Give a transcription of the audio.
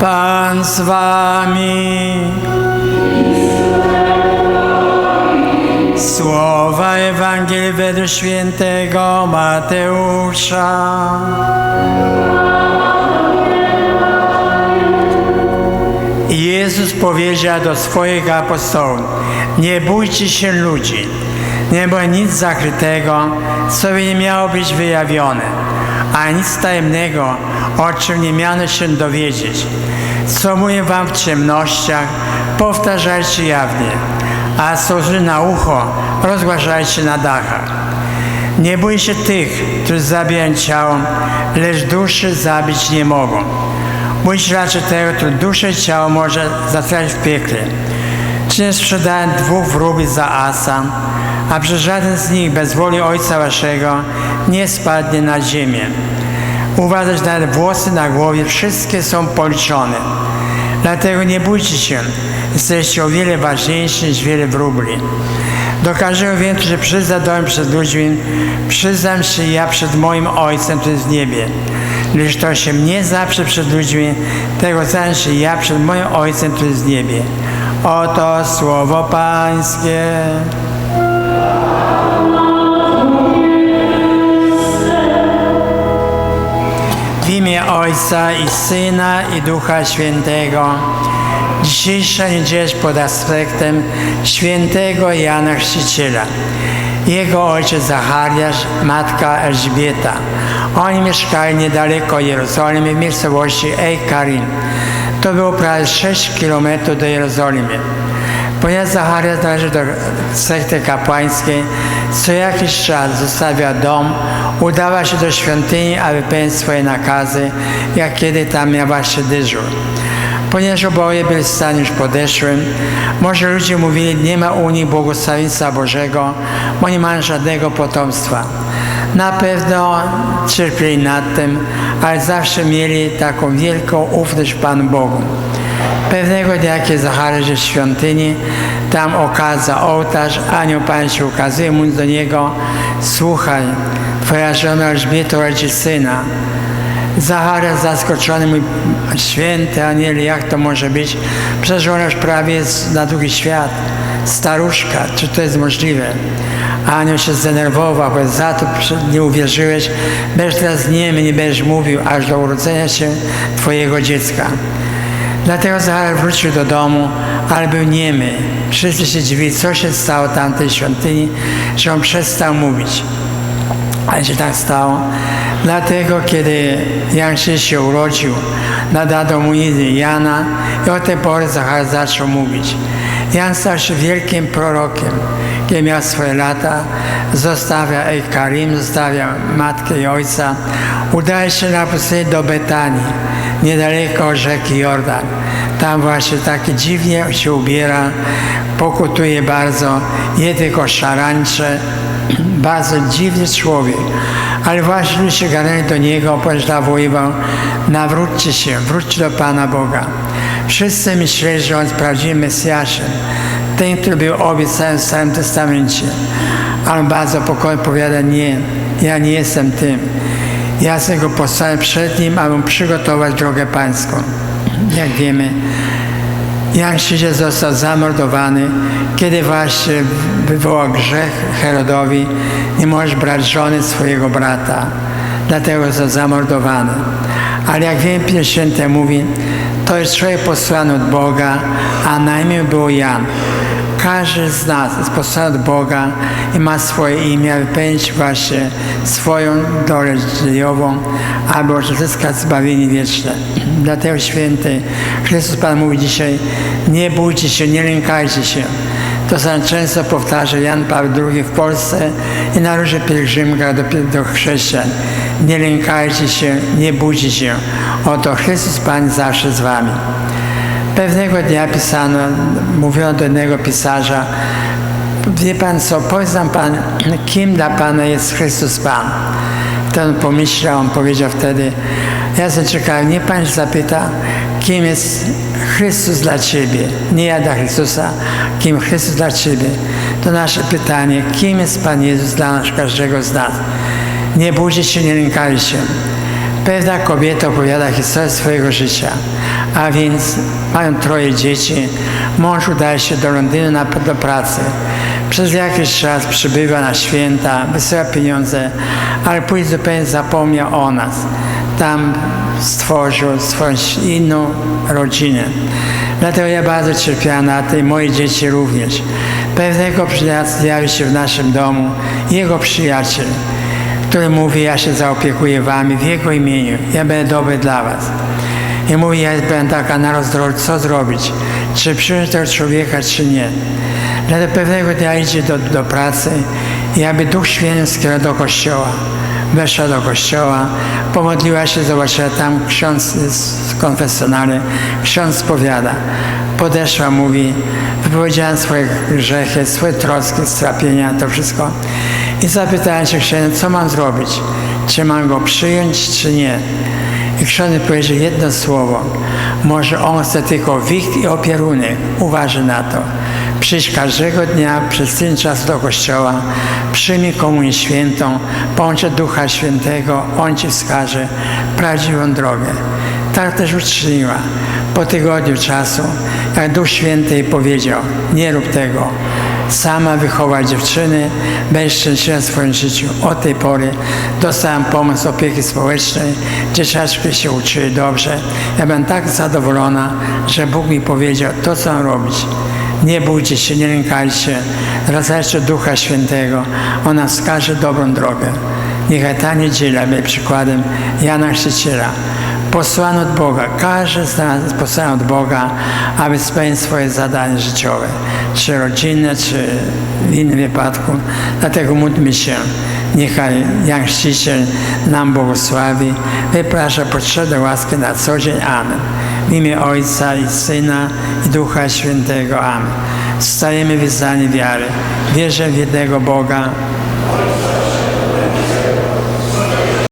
Pan z wami. Słowa Ewangelii według świętego Mateusza. Jezus powiedział do swoich apostołów, nie bójcie się ludzi, nie było nic zakrytego, co by nie miało być wyjawione, a nic tajemnego, o czym nie miano się dowiedzieć. Co mówię wam w ciemnościach, powtarzajcie jawnie, a zły na ucho, rozgłaszajcie na dachach. Nie bój się tych, którzy zabijają ciało, lecz duszy zabić nie mogą. Bój się raczej tego, który duszę ciało może zatracić w piekle. Czy nie sprzedałem dwóch wróbli za asa, a przez żaden z nich bez woli Ojca Waszego nie spadnie na ziemię. Uważać nawet włosy na głowie, wszystkie są policzone. Dlatego nie bójcie się, jesteście o wiele ważniejsi niż wiele wróbli. Do każdego więc, że przyzna dołem przed ludźmi, przyznam się ja przed moim Ojcem, który jest w niebie. Lecz to się mnie zaprze przed ludźmi, tego znam się ja przed moim Ojcem, który jest w niebie. Oto słowo Pańskie. W imię Ojca i Syna i Ducha Świętego. Dzisiejsza niedziela pod aspektem świętego Jana Chrzciciela. Jego ojciec Zachariasz, matka Elżbieta. Oni mieszkali niedaleko Jerozolimy w miejscowości Ej. To było prawie 6 kilometrów do Jerozolimy. Ponieważ Zachariasz należy do sekty kapłańskiej, co jakiś czas zostawia dom, udała się do świątyni, aby pełnić swoje nakazy, jak kiedy tam miała właśnie dyżur. Ponieważ oboje byli w stanie już podeszłym, może ludzie mówili, nie ma u nich błogosławieństwa Bożego, bo nie mają żadnego potomstwa. Na pewno cierpieli nad tym, ale zawsze mieli taką wielką ufność Panu Bogu. Pewnego dnia, kiedy Zachariasz jest w świątyni, tam okaza ołtarz, anioł Pan się ukazuje, mówiąc do niego, słuchaj, twoja żona Elżbieta rodzi syna. Zachariasz zaskoczony mówi, święty anieli, jak to może być? Przecież ona już prawie jest na drugi świat. Staruszka, czy to jest możliwe? Anioł się zdenerwował, bo za to nie uwierzyłeś, będziesz teraz niemy, nie będziesz mówił, aż do urodzenia się twojego dziecka. Dlatego Zachariasz wrócił do domu, ale był niemy. Wszyscy się dziwili, co się stało tam w tej świątyni, że on przestał mówić. Ale się tak stało. Dlatego, kiedy Jan się urodził, nadano mu imię Jana i od tej pory Zachariasz zaczął mówić. Jan stał się wielkim prorokiem. Kiedy miał swoje lata, zostawia Karim, zostawia matkę i ojca, udaje się na pustynię do Betanii, niedaleko rzeki Jordan. Tam właśnie takie dziwnie się ubiera, pokutuje bardzo, je tylko szarańcze, bardzo dziwny człowiek. Ale właśnie ludzie garnęli do niego, ponieważ nawoływał, nawróćcie się, wróćcie do Pana Boga. Wszyscy myśleli, że on jest prawdziwym Mesjaszem, ten, który był obiecany w Starym Testamencie. Ale bardzo spokojnie powiada, nie, ja nie jestem tym. Ja z go posłałem przed nim, aby przygotować drogę pańską. Jak wiemy, Jan Chrzciciel został zamordowany, kiedy właśnie wywołał grzech Herodowi, nie możesz brać żony swojego brata. Dlatego został zamordowany. Ale jak wiem, Piotr Święty mówi, to jest człowiek posłany od Boga, a na imię był Jan. Każdy z nas jest posłany od Boga i ma swoje imię, aby pełnić właśnie swoją dolę życiową, aby uzyskać zbawienie wieczne. Dlatego święty Chrystus Pan mówi dzisiaj, nie bójcie się, nie lękajcie się. To sam często powtarza Jan Paweł II w Polsce i na różnych pielgrzymkach do, do chrześcijan. Nie lękajcie się, nie bójcie się. Oto Chrystus Pan zawsze z wami. Pewnego dnia pisano, mówiono do jednego pisarza, wie pan co, powiedz nam pan, kim dla pana jest Chrystus Pan. Ten pomyślał, on powiedział wtedy, ja się czekałem, nie pan zapyta, kim jest Chrystus dla ciebie, nie ja dla Chrystusa, kim Chrystus dla ciebie. To nasze pytanie, kim jest Pan Jezus dla nas, każdego z nas. Nie bójcie się, nie lękajcie się. Pewna kobieta opowiada historię swojego życia, a więc mają troje dzieci, mąż udaje się do Londynu na, do pracy. Przez jakiś czas przybywa na święta, wysyła pieniądze, ale później zupełnie zapomniał o nas. Tam stworzył swoją inną rodzinę. Dlatego ja bardzo cierpiałem na tej, moje dzieci również. Pewnego dnia zjawił się w naszym domu jego przyjaciel, który mówi, ja się zaopiekuję wami w jego imieniu, ja będę dobry dla was. I mówi, ja będę taka na rozdrożu, co zrobić, czy przyjąć tego człowieka, czy nie. Dlatego pewnego dnia idzie do, do pracy i aby Duch Święty skierował do kościoła. Weszła do kościoła, pomodliła się, zobaczyła tam ksiądz z konfesjonalny, ksiądz spowiada. Podeszła, mówi, wypowiedziałem swoje grzechy, swoje troski, strapienia, to wszystko. I zapytałem się księdza, co mam zrobić? Czy mam go przyjąć, czy nie? I ksiądz powiedział jedno słowo. Może on chce tylko wicht i opierunek. Uważaj na to. Przyjdź każdego dnia przez ten czas do kościoła, przyjmij komunię świętą, połącz Ducha Świętego, On Ci wskaże prawdziwą drogę. Tak też uczyniła. Po tygodniu czasu, jak Duch Święty powiedział, nie rób tego, sama wychowa dziewczyny, będziesz szczęśliwa w swoim życiu. Od tej pory dostałem pomoc opieki społecznej, dzieciaczki się uczyły dobrze. Ja byłem tak zadowolona, że Bóg mi powiedział to, co mam robić. Nie bójcie się, nie lękajcie, zwracajcie Ducha Świętego. Ona wskaże dobrą drogę. Niechaj ta niedziela będzie przykładem Jana Chrzciciela. Posłany od Boga, każdy z nas posłany od Boga, aby spełnić swoje zadanie życiowe, czy rodzinne, czy w innym wypadku. Dlatego módlmy się. Niechaj Jan Chrzciciel nam błogosławi, wyprasza potrzebne łaski na co dzień. Amen. W imię Ojca i Syna i Ducha Świętego. Amen. Stajemy w wyznaniu wiary. Wierzę w jednego Boga,